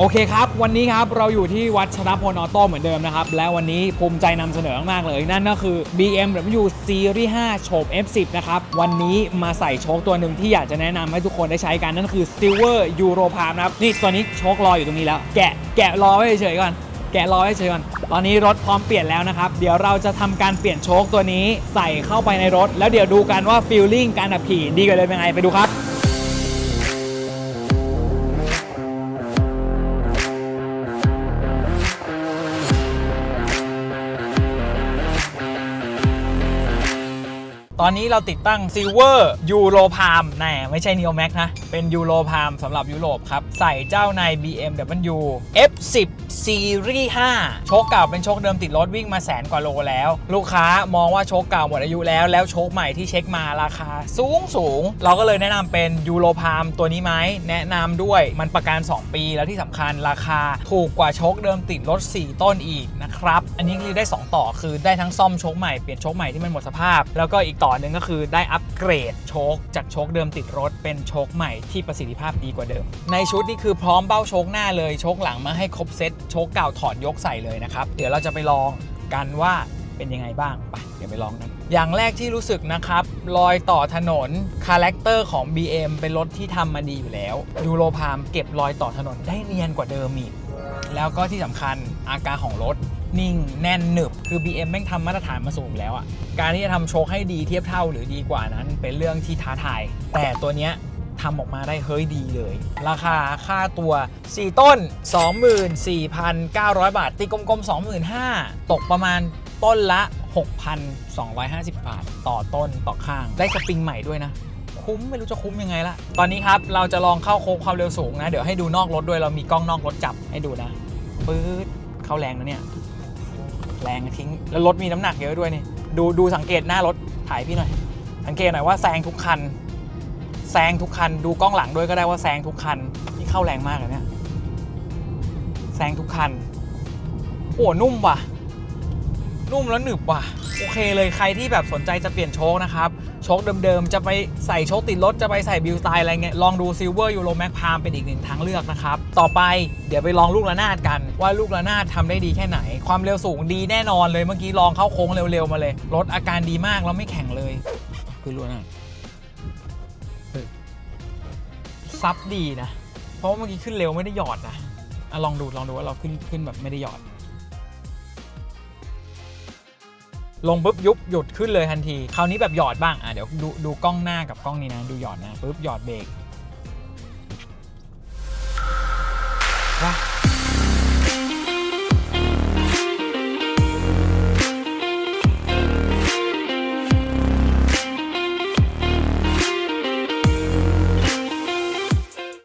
โอเคครับ วันนี้ครับเราอยู่ที่วัดชนะพลออโต้เหมือนเดิมนะครับ และวันนี้ภูมิใจนำเสนอมากเลย นั่นก็คือ BMW Series 5โฉบ F10 นะครับ วันนี้มาใส่โชคตัวหนึ่งที่อยากจะแนะนำให้ทุกคนได้ใช้กัน นั่นคือ Silver Euro Palm นะครับ นี่ตัวนี้โชครออยู่ตรงนี้แล้ว แกะแกะรอไว้เฉยๆก่อนแกะรอไว้เฉยก่อน ตอนนี้รถพร้อมเปลี่ยนแล้วนะครับ เดี๋ยวเราจะทำการเปลี่ยนโชคตัวนี้ใส่เข้าไปในรถ แล้วเดี๋ยวดูกันว่าฟีลลิ่งการขับขี่ดีกว่าเดิมยังไงไปดูครับ ตอนนี้เราติดตั้ง Silver Euro Palm แน่ไม่ใช่ Neo Max นะ เป็น Euro Palm สำหรับยุโรปครับ ใส่เจ้าใน BMW F10 Series 5 โชคเก่าเป็นโชคเดิมติดรถวิ่งมาแสนกว่าโลแล้ว ลูกค้ามองว่าโชคเก่าหมดอายุแล้ว แล้วโชคใหม่ที่เช็คมาราคาสูงสูง เราก็เลยแนะนำเป็น Euro Palm ตัวนี้ไหมแนะนำด้วยมันประกัน 2 ปีแล้วที่สำคัญราคาถูกกว่าโชคเดิมติดรถ 4 ต้นอีกนะครับ อันนี้คือได้ 2 ต่อคือได้ทั้งซ่อมโชคใหม่เปลี่ยนโชคใหม่ที่มันหมดสภาพ แล้วก็อีกต่ออหนึ่งก็คือได้อัปเกรดโชคจากโชคเดิมติดรถเป็นโชคใหม่ที่ประสิทธิภาพดีกว่าเดิม ในชุดนี้คือพร้อมเบ้าโชคหน้าเลยโชคหลังมาให้ครบเซตโชคเก่าถอดยกใส่เลยนะครับ เดี๋ยวเราจะไปลองกันว่าเป็นยังไงบ้างไปเดี๋ยวไปลองกันอย่างแรกที่รู้สึกนะครับ รอยต่อถนนคาแรคเตอร์ของ BM เป็นรถที่ทำมาดีอยู่แล้วยูโรพามเก็บรอยต่อถนนได้เนียนกว่าเดิมอีกแล้วก็ที่สำคัญอาการของรถ นิ่งแน่นหนึบ คือ BM แม่งทำมาตรฐานมาสูงแล้วอะการที่จะทำโชคให้ดีเทียบเท่าหรือดีกว่านั้น เป็นเรื่องที่ท้าทาย แต่ตัวเนี้ยทำออกมาได้เฮ้ยดีเลย ราคาค่าตัว 4 ต้น 24,900 บาท ตีกลมๆ 25,000 ตกประมาณต้นละ 6,250 บาท ต่อต้นต่อข้าง ได้สปริงใหม่ด้วยนะคุ้ม ไม่รู้จะคุ้มยังไงละ ตอนนี้ครับ เราจะลองเข้าโค้งความเร็วสูงนะ เดี๋ยวให้ดูนอกรถด้วย เรามีกล้องนอกรถจับให้ดูนะ ปื๊ด เข้าแรงนะเนี่ย แรงทิ้ง แล้วรถมีน้ำหนักเยอะด้วยนี่ ดูดูสังเกตหน้ารถถ่ายพี่หน่อย สังเกตหน่อยว่าแซงทุกคัน แซงทุกคัน ดูกล้องหลังด้วยก็ได้ว่าแซงทุกคัน นี่เข้าแรงมากเลยเนี่ย แซงทุกคัน โอ้ นุ่มว่ะ นุ่มแล้วหนึบว่ะโอเคเลยใครที่แบบสนใจจะเปลี่ยนโชคนะครับโชคเดิมๆ จะไปใส่โชคติดรถ จะไปใส่บิวสไตล์อะไรเงี้ยลองดู Silver Euro Max Palm เป็นอีกหนึ่งทางเลือกนะครับ ต่อไปเดี๋ยวไปลองลูกระนาดกันว่าลูกระนาดทำได้ดีแค่ไหน ความเร็วสูงดีแน่นอนเลยเมื่อกี้ลองเข้าโค้งเร็วๆมาเลยรถอาการดีมากแล้วไม่แข็งเลย คือลูกระนาดเฮ้ยซับดีนะ เพราะว่าเมื่อกี้ขึ้นเร็วไม่ได้หยอดนะอะลองดูลองดูว่าเราขึ้นขึ้นแบบไม่ได้หยอด ลงปุ๊บยุบหยุดขึ้นเลยทันทีคราวนี้แบบหยอดบ้างอะเดี๋ยวดูดูกล้องหน้ากับกล้องนี้นะ ดูหยอดนะปุ๊บหยอดเบรกว้า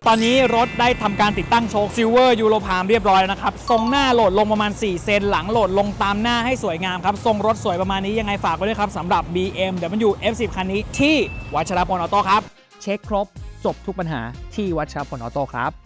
ตอนนี้รถได้ทำการติดตั้งโชคซิลเวอร์ยูโรพามเรียบร้อยแล้วนะครับ ทรงหน้าโหลดลงประมาณ 4 เซนหลังโหลดลงตามหน้าให้สวยงามครับ ทรงรถสวยประมาณนี้ยังไงฝากไว้ด้วยครับสำหรับ BMW F10 คันนี้ที่วัชรพลออโต้ครับ เช็คครบ จบทุกปัญหาที่วัชรพลออโต้ครับ